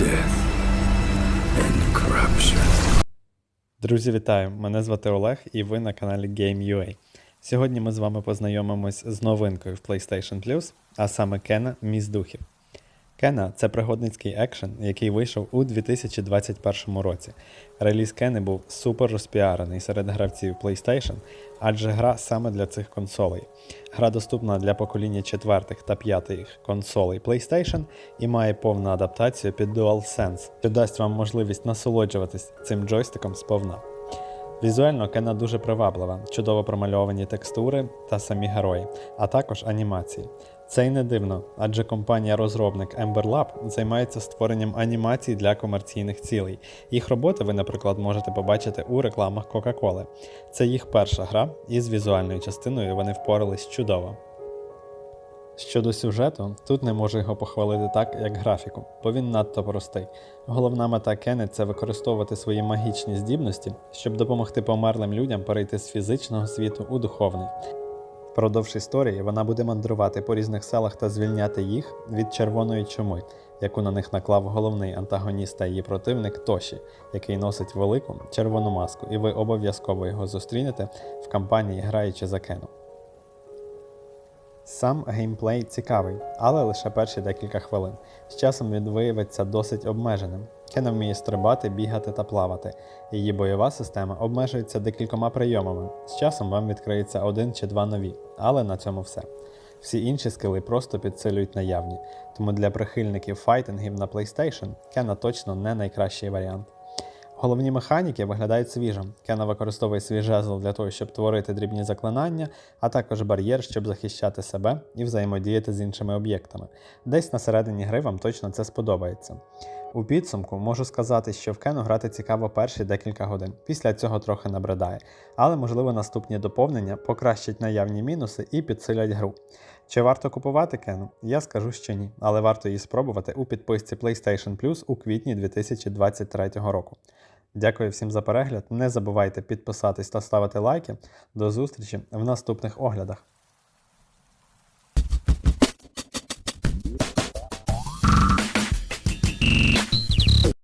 death and corruption. Друзі, вітаю! Мене звати Олег, і ви на каналі Game.ua. Сьогодні ми з вами познайомимось з новинкою в PlayStation Plus, а саме Кена Міздухів. Кена це пригодницький екшен, який вийшов у 2021 році. Реліз Кени був супер розпіарений серед гравців PlayStation, адже гра саме для цих консолей. Гра доступна для покоління четвертих та п'ятих консолей PlayStation і має повну адаптацію під DualSense, що дасть вам можливість насолоджуватись цим джойстиком сповна. Візуально Кена дуже приваблива, чудово промальовані текстури та самі герої, а також анімації. Це й не дивно, адже компанія-розробник Ember Lab займається створенням анімацій для комерційних цілей. Їх роботи ви, наприклад, можете побачити у рекламах Coca-Cola. Це їх перша гра, і з візуальною частиною вони впорались чудово. Щодо сюжету, тут не можу його похвалити так, як графіку, бо він надто простий. Головна мета Кени це використовувати свої магічні здібності, щоб допомогти померлим людям перейти з фізичного світу у духовний. Впродовж історії вона буде мандрувати по різних селах та звільняти їх від червоної чуми, яку на них наклав головний антагоніст та її противник Тоші, який носить велику червону маску, і ви обов'язково його зустрінете в кампанії Граючи за Кену. Сам геймплей цікавий, але лише перші декілька хвилин. З часом він виявиться досить обмеженим. Кена вміє стрибати, бігати та плавати. Її бойова система обмежується декількома прийомами. З часом вам відкриється один чи два нові, але на цьому все. Всі інші скили просто підсилюють наявні, тому для прихильників файтингів на PlayStation Кена точно не найкращий варіант. Головні механіки виглядають свіжо. Кена використовує свій жезл для того, щоб творити дрібні заклинання, а також бар'єр, щоб захищати себе і взаємодіяти з іншими об'єктами. Десь на середині гри вам точно це сподобається. У підсумку можу сказати, що в Кену грати цікаво перші декілька годин, після цього трохи набридає, але можливо наступні доповнення покращать наявні мінуси і підсилять гру. Чи варто купувати Кену? Я скажу, що ні, але варто її спробувати у підписці PlayStation Plus у квітні 2023 року. Дякую всім за перегляд. Не забувайте підписатись та ставити лайки. До зустрічі в наступних оглядах.